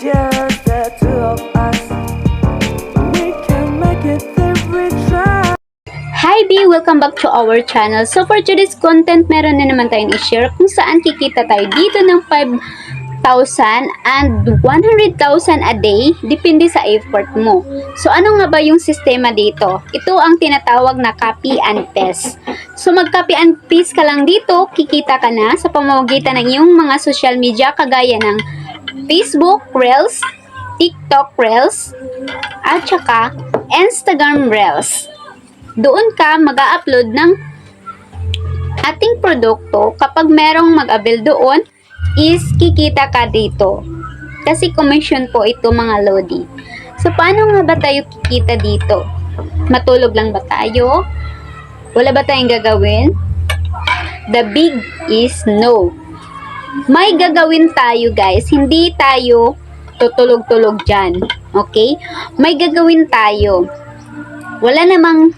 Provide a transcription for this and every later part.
just the two us. We can make it we try. Hi B! Welcome back to our channel. So for today's content, meron na naman tayong i-share kung saan kikita tayo dito ng 5,000 and 100,000 a day, depende sa effort mo. So ano nga ba yung sistema dito? Ito ang tinatawag na copy and paste. So mag-copy and paste ka lang dito, kikita ka na sa pamamagitan ng iyong mga social media kagaya ng Facebook Reels, TikTok Reels, at saka Instagram Reels doon ka mag-upload ng ating produkto kapag merong mag-avail doon is kikita ka dito. Kasi commission po ito mga Lodi. So, paano nga ba tayo kikita dito? Matulog lang ba tayo? Wala ba tayong gagawin? The big is no. May gagawin tayo guys. Hindi tayo tutulog-tulog dyan. Okay? May gagawin tayo. Wala namang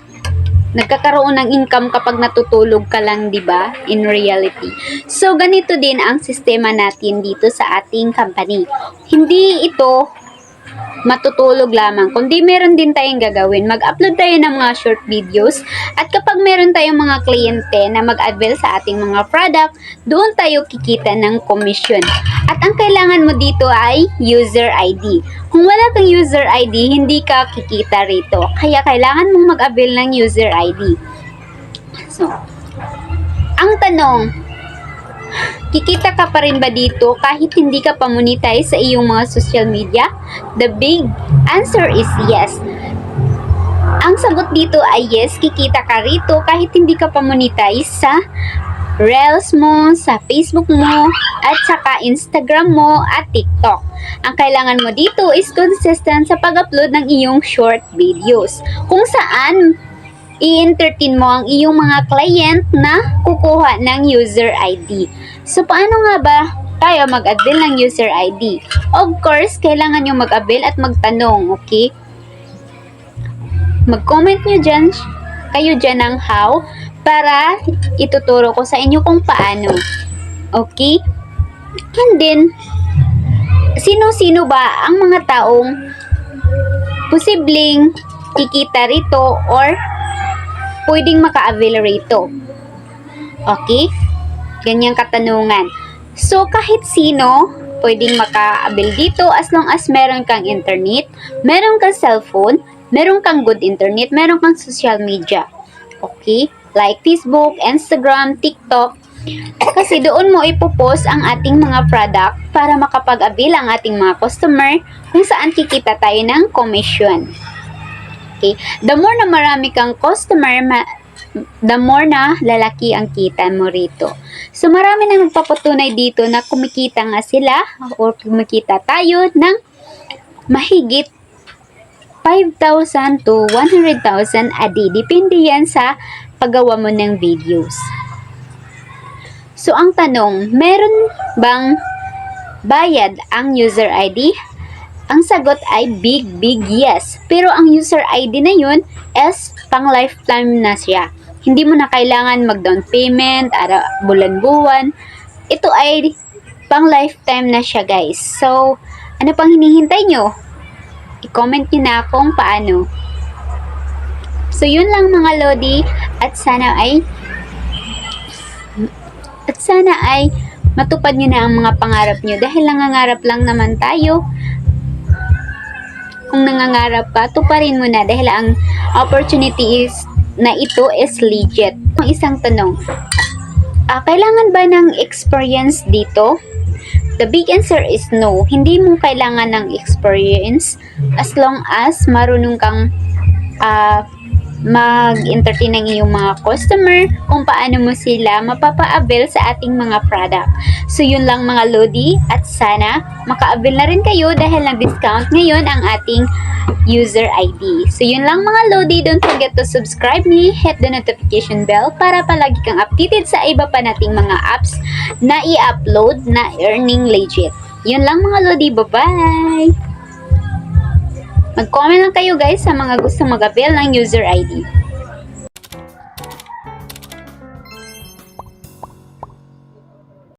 nagkakaroon ng income kapag natutulog ka lang, 'di ba? In reality. So ganito din ang sistema natin dito sa ating company. Hindi ito matutulog lamang, kundi meron din tayong gagawin. Mag-upload tayo ng mga short videos at kapag meron tayong mga kliyente na mag-avail sa ating mga product, doon tayo kikita ng commission. At ang kailangan mo dito ay user ID. Kung wala kang user ID, hindi ka kikita rito. Kaya kailangan mong mag-avail ng user ID. So, ang tanong, kikita ka pa rin ba dito kahit hindi ka pa monetize sa iyong mga social media? The big answer is yes. Ang sagot dito ay yes, kikita ka rito kahit hindi ka pa monetize sa Reels mo, sa Facebook mo, at saka Instagram mo at TikTok. Ang kailangan mo dito is consistent sa pag-upload ng iyong short videos. Kung saan i-entertain mo ang iyong mga client na kukuha ng user ID. So, paano nga ba tayo mag-avail ng user ID? Of course, kailangan nyo mag-avail at magtanong, okay? Mag-comment nyo dyan, kayo dyan ng how, para ituturo ko sa inyo kung paano. Okay? And then, sino-sino ba ang mga taong posibleng kikita rito or pwedeng maka-avail rito? Okay? Ganyang katanungan. So, kahit sino pwedeng maka-avail dito as long as meron kang internet, meron kang cellphone, meron kang good internet, meron kang social media. Okay? Like Facebook, Instagram, TikTok. Kasi doon mo ipopost ang ating mga product para makapag-avail ang ating mga customer kung saan kikita tayo ng commission. Okay? The more na marami kang customer, ma- the more na lalaki ang kita mo rito. So, marami na nagpapatunay dito na kumikita nga sila or kumikita tayo ng mahigit 5,000 to 100,000 a day. Depende yan sa paggawa mo ng videos. So, ang tanong, meron bang bayad ang user ID? Ang sagot ay big, big yes. Pero ang user ID na yun is pang lifetime na siya. Hindi mo na kailangan mag-down payment, ara, bulan-buwan. Ito ay pang lifetime na siya guys. So, ano pang hinihintay nyo? I-comment nyo na kung paano. So, yun lang mga Lodi. At sana ay at sana ay matupad nyo na ang mga pangarap nyo dahil nangangarap lang naman tayo. Kung nangangarap ka, tuparin mo na dahil ang opportunity is na ito is legit. Ang isang tanong, ah, kailangan ba ng experience dito? The big answer is no. Hindi mo kailangan ng experience as long as marunong kang ah, mag-entertain ng iyong mga customer kung paano mo sila mapapa-avail sa ating mga product. So, yun lang mga Lodi at sana maka-avail na rin kayo dahil nag-discount ngayon ang ating user ID. So, yun lang mga Lodi. Don't forget to subscribe me, hit the notification bell para palagi kang updated sa iba pa nating mga apps na i-upload na earning legit. Yun lang mga Lodi. Bye-bye! Mag-comment lang kayo guys sa mga gustong mag-avail ng user ID.